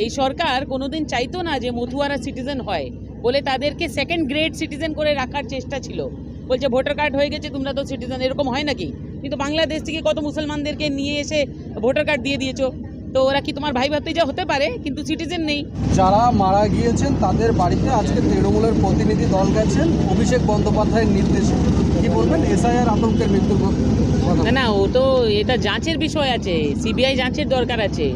এই সরকার কোনোদিন চাইতো না যে মথুয়ারা সিটিজেন হয় বলে তাদেরকে সেকেন্ড গ্রেড সিটিজেন করে রাখার চেষ্টা ছিল। বলছে ভোটার কার্ড হয়ে গেছে তোমরা তো সিটিজেন এরকম হয় নাকি? কিন্তু বাংলাদেশ থেকে কত মুসলমানদেরকে নিয়ে এসে ভোটার কার্ড দিয়ে দিয়েছ? তো ওরা কি তোমার ভাই ভাতিজা হতে পারে? কিন্তু সিটিজেন নেই। যারা মারা গিয়েছেন তাদের বাড়িতে আজকে তৃণমূলের প্রতিনিধি দল গেছেন অভিষেক বন্দ্যোপাধ্যায়ের নির্দেশে। কি বলবেন? এসআইআর আতঙ্কের মৃত্যুর না না ও তো এটা যাঁচের বিষয় আছে। সিবিআই যাঁচের দরকার আছে।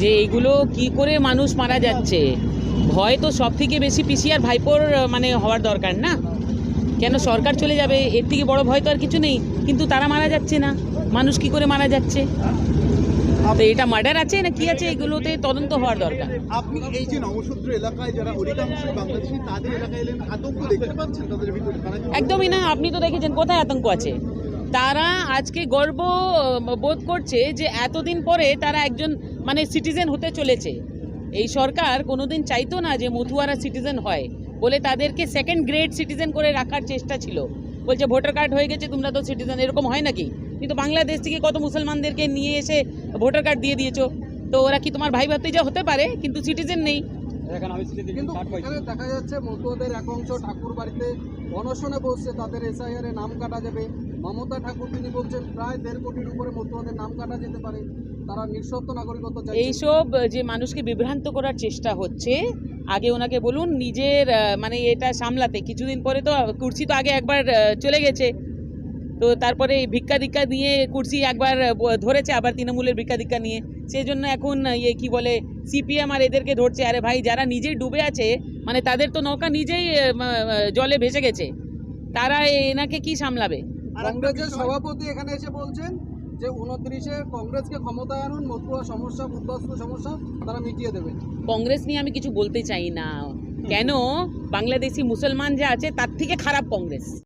যে এগুলো কি করে মানুষ মারা যাচ্ছে? ভয় তো সব থেকে বেশি পিসিআর ভাইপোর মানে হওয়ার দরকার না? কেন সরকার চলে যাবে? এর থেকে বড় ভয় তো আর কিছু নেই। কিন্তু তারা মারা যাচ্ছে না। মানুষ কি করে মারা যাচ্ছে? তো এটা মার্ডার আছে না কি আছে? এগুলোতে তদন্ত হওয়ার দরকার। আপনি এই যে নবসূত্র এলাকায় যারা অধিকাংশই বাংলাদেশি তাদের এলাকায় এলেন আতঙ্ক দেখতে পাচ্ছেন তাদের ভিতরে? তারা একদমই না। আপনি তো দেখেছেন কোথায় আতঙ্ক আছে? তারা আজকে গর্ব বোধ করছে যে এতদিন পরে তারা একজন মানে সিটিজেন হতে চলেছে। এই সরকার কোনোদিন চাইতো না যে মথুয়ারা সিটিজেন হয়, বলে তাদেরকে সেকেন্ড গ্রেড সিটিজেন করে রাখার চেষ্টা ছিল। বলছে ভোটার কার্ড হয়ে গেছে, তোমরা তো সিটিজেন এরকম হয় নাকি? কিন্তু বাংলাদেশ থেকে কত মুসলমানদেরকে নিয়ে এসে ভোটার কার্ড দিয়ে দিয়েছ? তো ওরা কি তোমার ভাই ভাতিজা হতে পারে? কিন্তু সিটিজেন নেই। কিন্তু এখানে দেখা যাচ্ছে মতুয়াদের এক অংশ ঠাকুর বাড়িতে অনশনে বসছে তাদের এসআইআর এ নাম কাটা যাবে। মমতা ঠাকুর তিনি বলছেন প্রায় দেড় কোটির উপরে মতুয়াদের নাম কাটা যেতে পারে। তারা নিঃশর্ত নাগরিকত্ব চাইছে। এইসব যে মানুষকে বিভ্রান্ত করার চেষ্টা হচ্ছে আগে ওনাকে বলুন নিজের মানে এটা সামলাতে। কিছুদিন পরে তো কুর্সি তো আগে একবার চলে গেছে। তো তারপরে এই ভিক্ষা দীক্ষা নিয়ে কুর্সি একবার ধরেছে আবার তৃণমূলের ভিক্ষা দীক্ষা নিয়ে। সেই জন্য এখন ইয়ে কি বলে সিপিএম আর এদেরকে ধরছে। আরে ভাই যারা নিজেই ডুবে আছে মানে তাদের তো নৌকা নিজেই জলে ভেসে গেছে। তারা এনাকে কি সামলাবে? কংগ্রেসের সভাপতি এখানে এসে বলছেন যে উনত্রিশে কংগ্রেসকে ক্ষমতায় আনুন মতুয়া সমস্যা বুদ্ধাস্ত সমস্যা তারা মিটিয়ে দেবে। কংগ্রেস নিয়ে আমি কিছু বলতে চাই না। কেন? বাংলাদেশি মুসলমান যে আছে তার থেকে খারাপ কংগ্রেস।